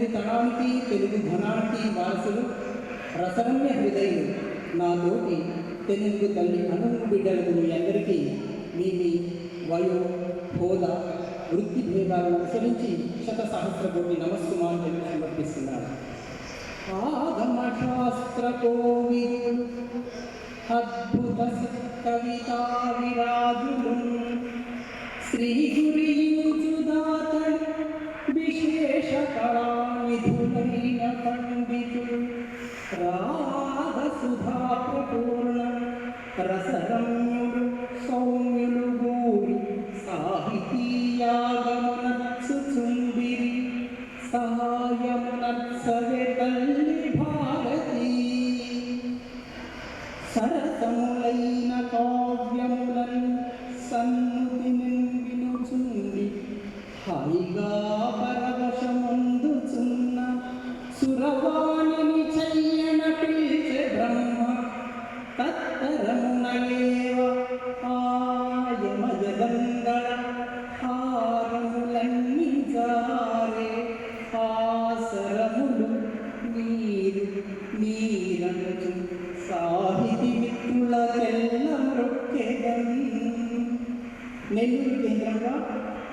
తెలుగు తనానికి తెలుగు ధనానికి వారసులు రసరమ్య హృదయం నాతోటి తెలుగు తల్లి అనుగు బిడ్డలకు మీ అందరికీ మీ మీ వయో హోదా వృత్తి భేదాలను అనుసరించి శత సహస్ర కోటి నమస్కుమాన్ చెప్పి సమర్పిస్తున్నారు ఆగమశాస్త్ర కోవిదులు అద్భుత కవితా విరాజులు శ్రీ గురించుదాతలు విశేష కళా పండితులు రాగ సుధా ప్రపూర్ణ రసరమ్యులు సౌమ్యులు గూరి సహాయమునత్సవే తల్లి భారతీ సరసములైన కావ్యములను సన్నుతి నిండినుచుండి హాయిగా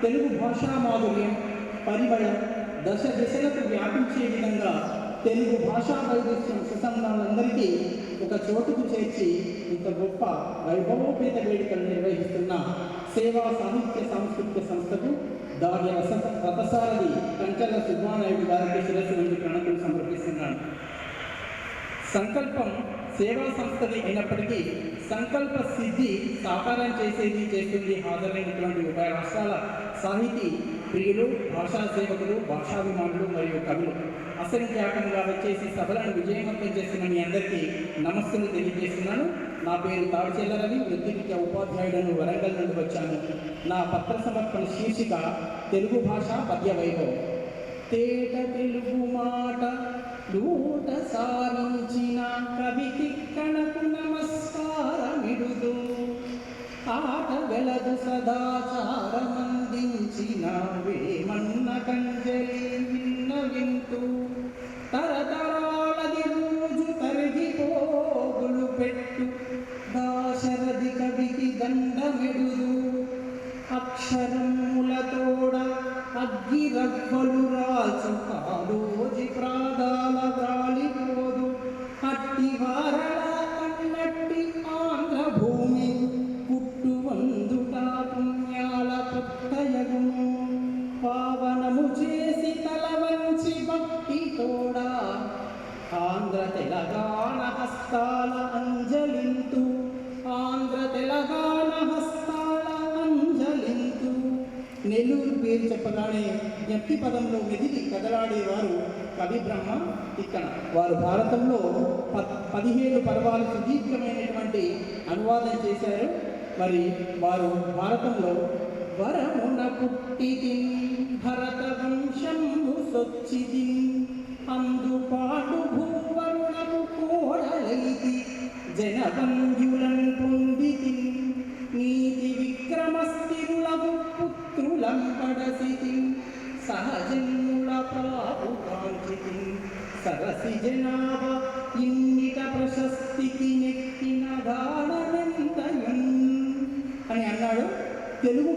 తెలుగు భాషా మాధుర్యం పరిమళం దశ దిశలకు వ్యాపించే విధంగా తెలుగు భాషా వైవిధ్యం సుసంధానందరికీ ఒక చోటుకు చేర్చి ఇంత గొప్ప వైభవోపేత వేడుకలు నిర్వహిస్తున్న సేవా సాహిత్య సాంస్కృతిక సంస్థకు దాని రస రథసారథి కంచర్ల సుబ్బానాయుడు గారికి శిరస్సు నుండి ప్రణతులు సమర్పిస్తున్నాను. సంకల్పం సేవా సంస్థది అయినప్పటికీ సంకల్ప సిద్ధి సాకారం చేసేది చేస్తుంది హాజరైనటువంటి ఉభయ రాష్ట్రాల సాహితీ ప్రియులు భాషా సేవకులు భాషాభిమానులు మరియు కవులు. అసంఖ్యాకంగా వచ్చేసి సభలను విజయవంతం చేసిన మీ అందరికీ నమస్సులు తెలియజేస్తున్నాను. నా పేరు తాడిచెల్ల రవి వృత్తి ఉపాధ్యాయుడను వరంగల్ నుండి వచ్చాను. నా పత్ర సమర్పణ శీర్షిక తెలుగు భాష పద్య వైభవం. తేట తెలుగు మాట లూట సారించిన కవికి కణకు నమస్కారమిడుదు. ఆట వెలదు సదాచారమందించిన వేమన్న కంజలి విన్న వింటూ. తరతరాలది రోజు తరిగిపోగులు పెట్టు. దాశరథి కవికి దండమిడుదు. అక్షరం ఆంధ్ర తెలంగాణ హస్తాల అంజలింతు. ఆంధ్ర తెలంగాణ హస్తాల అంజలింతు. నెల్లూరు పేరు చెప్పగానే జ్ఞప్తి పదంలో మెదిలి కదలాడేవారు కవి బ్రహ్మ ఇక్కడ వారు భారతంలో ప పదిహేను పర్వాలు సుదీర్ఘమైనటువంటి అనువాదం చేశారు. మరి వారు భారతంలో వరమున పుట్టిది భరత వంశం సొచ్చిది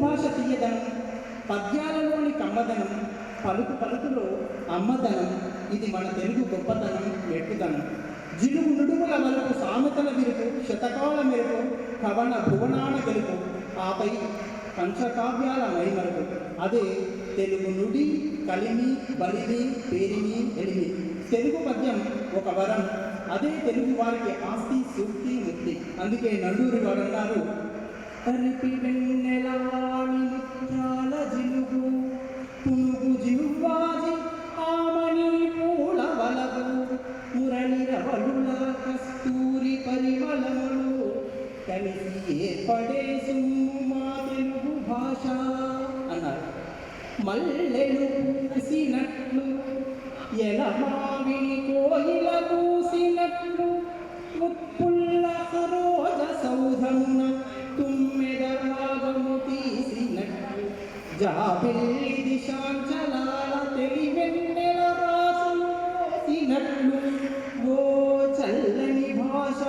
భాష తీయదనం పద్యాలలోని కమ్మదనం పలుకు పలుకులో అమ్మదనం ఇది మన తెలుగు గొప్పతనం ఎక్కుదనం జిలుగు నుడుగుల వరకు సామెతల విరుపు శతకాల మెరుపు కవన భువనాల గెలుపు ఆపై పంచకావ్యాల మైమరుపు. అదే తెలుగు నుడి కలిమి బలిమి పేరిమి ఎలిమి. తెలుగు పద్యం ఒక వరం అదే తెలుగు వారికి ఆస్తి సూక్తి ముక్తి. అందుకే నండూరి వారు అన్నారు మల్లెలు పూసినట్లు ఎలమావిని కోయిల పూసినట్లు ఉప్పుల్ల సరోజ సౌధమున తుమ్మెద రాగము తీసినట్లు జాబిల్లి దిశాంచలాల తెలివెన్నెల రాసులు పోసినట్లు ఓ చల్లని భాష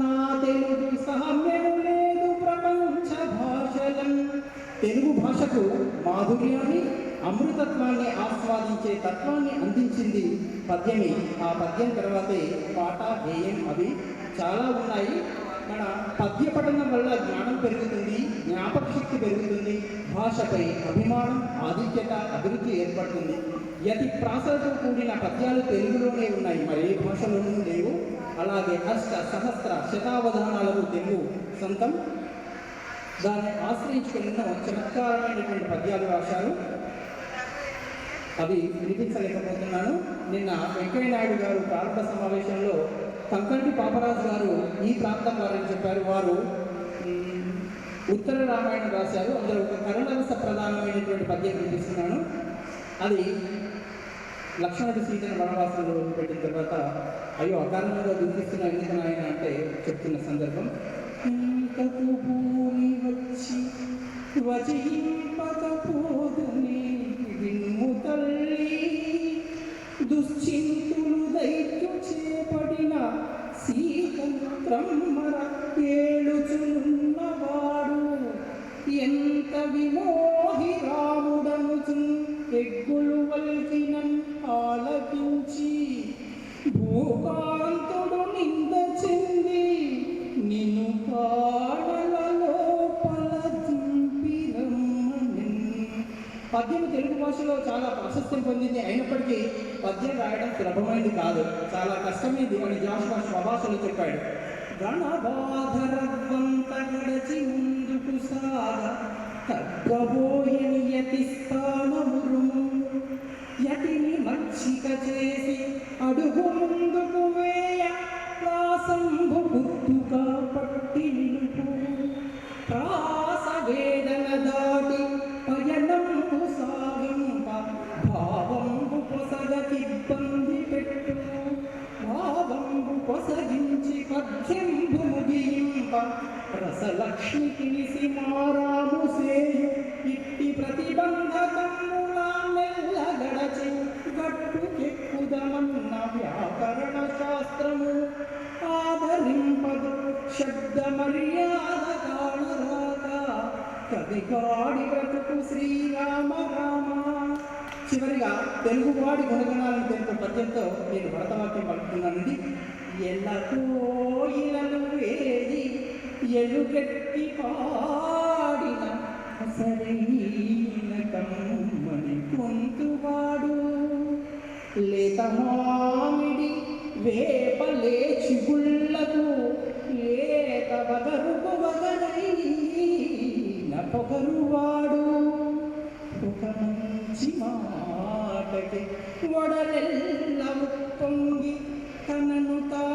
నా తెలుగు సామ్యము లేదు ప్రపంచ భాషలం. తెలుగు భాషకు మాధుర్యాన్ని అమృతత్వాన్ని ఆస్వాదించే తత్వాన్ని అందించింది పద్యమే. ఆ పద్యం తర్వాతే పాట గేయం అవి చాలా ఉన్నాయి. మన పద్య పఠనం వల్ల జ్ఞానం పెరుగుతుంది జ్ఞాపక శక్తి పెరుగుతుంది భాషపై అభిమానం ఆధిక్యత అభివృద్ధి ఏర్పడుతుంది. యతి ప్రాసలతో కూడిన పద్యాలు తెలుగులోనే ఉన్నాయి. మరి ఏ భాషలోనూ లేవు. అలాగే అష్ట సహస్ర శతావధానాలకు తెలుగు సొంతం. దాన్ని ఆశ్రయించుకుని ఎన్నో చమత్కారమైనటువంటి పద్యాలు రాశారు. అవి వినిపించలేకపోతున్నాను. నిన్న వెంకయ్య నాయుడు గారు ప్రారంభ సమావేశంలో కంకంటి పాపరాజు గారు ఈ ప్రాంతం వారని చెప్పారు. వారు ఉత్తర రామాయణం రాశారు. అందులో ఒక కరుణరస ప్రధానమైనటువంటి పద్యం వినిపిస్తున్నాను. అది లక్ష్మణుడు సీతను వనవాసంలో పెట్టిన తర్వాత అయ్యో అకారణంగా దుఃఖిస్తున్న ఎందుకు నాయన అంటే చెప్తున్న సందర్భం. ఇంతకు భూమి వజయింపకపోదునే విన్ము తల్లి. దుశ్చింతులు దైత్యు చేపడిన సీతను ఏలుచున్నవాడు ఎంత విమోహి రాముడనుచు ఎగ్గులు పద్యం తెలుగు భాషలో చాలా ప్రాశస్త్యం పొందింది. అయినప్పటికీ పద్యం రాయడం సులభమైనది కాదు. చాలా కష్టమైంది. అని జాషువా స్వభాషలో చెప్పాడు. గణబాధరవ్వంత గడచి ముందుకు సాగ తగ్గబోయని యతి రసలక్ష్మి కిలిసి మారాము సేయు ఇట్టి ప్రతిబంధకముల మెల్ల వ్యాకరణ శాస్త్రము ఆదరింపదు శబ్ద మర్యాద కాణరాక కవిగాడి బ్రతుకు శ్రీరామ రామ. చివరిగా తెలుగువాడి గుణగణాలను తెలుపు పద్యంతో నేను భరతవాక్యం పడుతున్నానండి ఎల్ల కోయిలను ఎలుగెత్తి పాడిన సరైన కమ్మని పొంతువాడు లేత మామిడి వేప లేచి గుళ్ళకు లేత వగరుకు వగరైన పొగరువాడు ఒక మంచి మాటకి వడలెల్ల పొంగి తనను తా